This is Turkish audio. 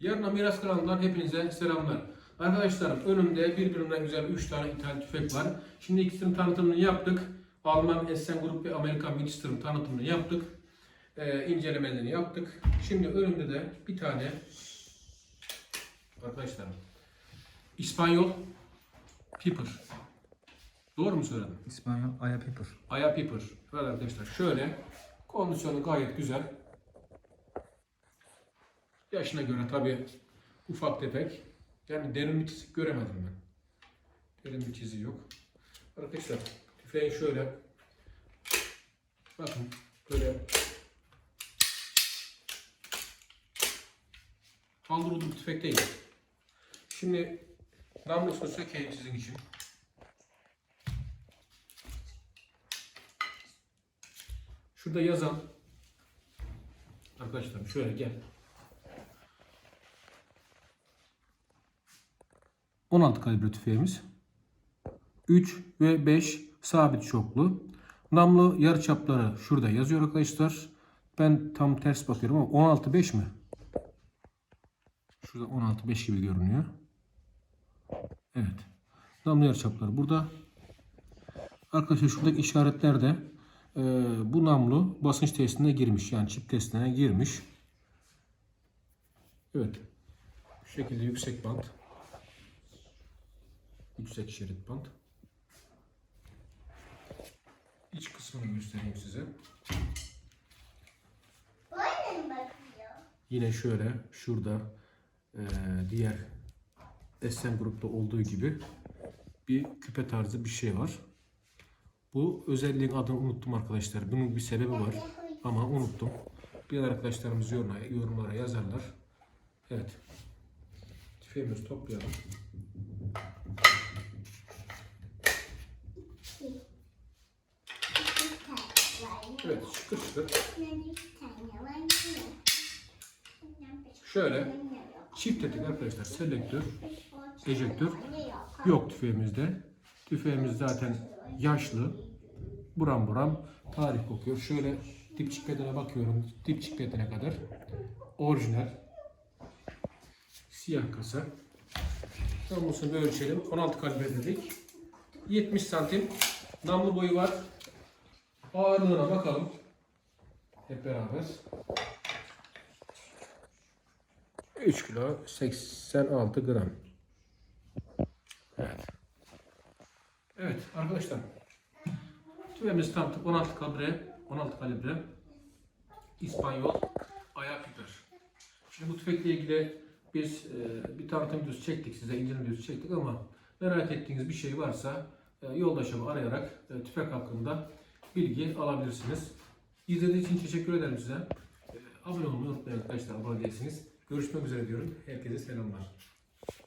Yarına Miras kanalından hepinize selamlar. Arkadaşlarım önümde birbirinden güzel 3 tane ithal tüfek var. Şimdi ikisinin tanıtımını yaptık. Alman Essen Grup ve Amerikan Winchester'ın tanıtımını yaptık. Ee, incelemelerini yaptık. Şimdi önümde de bir tane arkadaşlarım İspanyol Piper. Doğru mu söyledim? İspanyol Aya Piper. Aya Piper. Evet arkadaşlar şöyle kondisyonu gayet güzel. Yaşına göre tabi ufak tefek. Yani derin bir çizik göremedim ben. Derin bir çiziği yok. Arkadaşlar tüfeğin şöyle bakın böyle haldır uldur bir tüfek değil. Şimdi namlusunu sökeyim sizin için. Şurada yazan arkadaşlar şöyle gel. 16 kalibre tüfeğimiz. 3 ve 5 sabit çoklu. Namlu yarıçapları şurada yazıyor arkadaşlar. Ben tam ters bakıyorum ama 16 5 mi? Şurada 16 5 gibi görünüyor. Evet. Namlu yarıçapları burada. Arkadaşlar şuradaki işaretlerde e, bu namlu basınç testine girmiş. Yani çip testine girmiş. Evet. Bu şekilde yüksek bant. Yüksek şerit bant. İç kısmını göstereyim size. Böyle mi bakıyor? Yine şöyle şurada e, diğer SM grupta olduğu gibi bir küpe tarzı bir şey var. Bu özelliğin adını unuttum arkadaşlar. Bunun bir sebebi var ama unuttum. Bir arkadaşlarımız yorumlara, yorumlara yazarlar. Evet. Tüfeğimizi toplayalım. Evet şıkır şıkır. Şöyle çift tetik arkadaşlar selektör, ejektör yok tüfeğimizde. Tüfeğimiz zaten yaşlı. Buram buram tarih kokuyor. Şöyle dipçik bedene bakıyorum. Dipçik bedene kadar. Orijinal. Siyah kasa. Namlusunu bir ölçelim. 16 kalibre dedik. 70 santim namlu boyu var. Ağırlığına bakalım. Hep beraber. 3 kilo 86 gram. Evet. Evet arkadaşlar. Tüfeğimiz tam 16 kalibre, 16 kalibre İspanyol ayak piper. Şimdi bu tüfekle ilgili biz e, bir tanıtım videosu çektik size, inceleme videosu çektik ama merak ettiğiniz bir şey varsa e, yoldaşımı arayarak e, tüfek hakkında bilgi alabilirsiniz. İzlediğiniz için teşekkür ederim size. E, abone olmayı unutmayın arkadaşlar, abone değilsiniz. Görüşmek üzere diyorum. Herkese selamlar.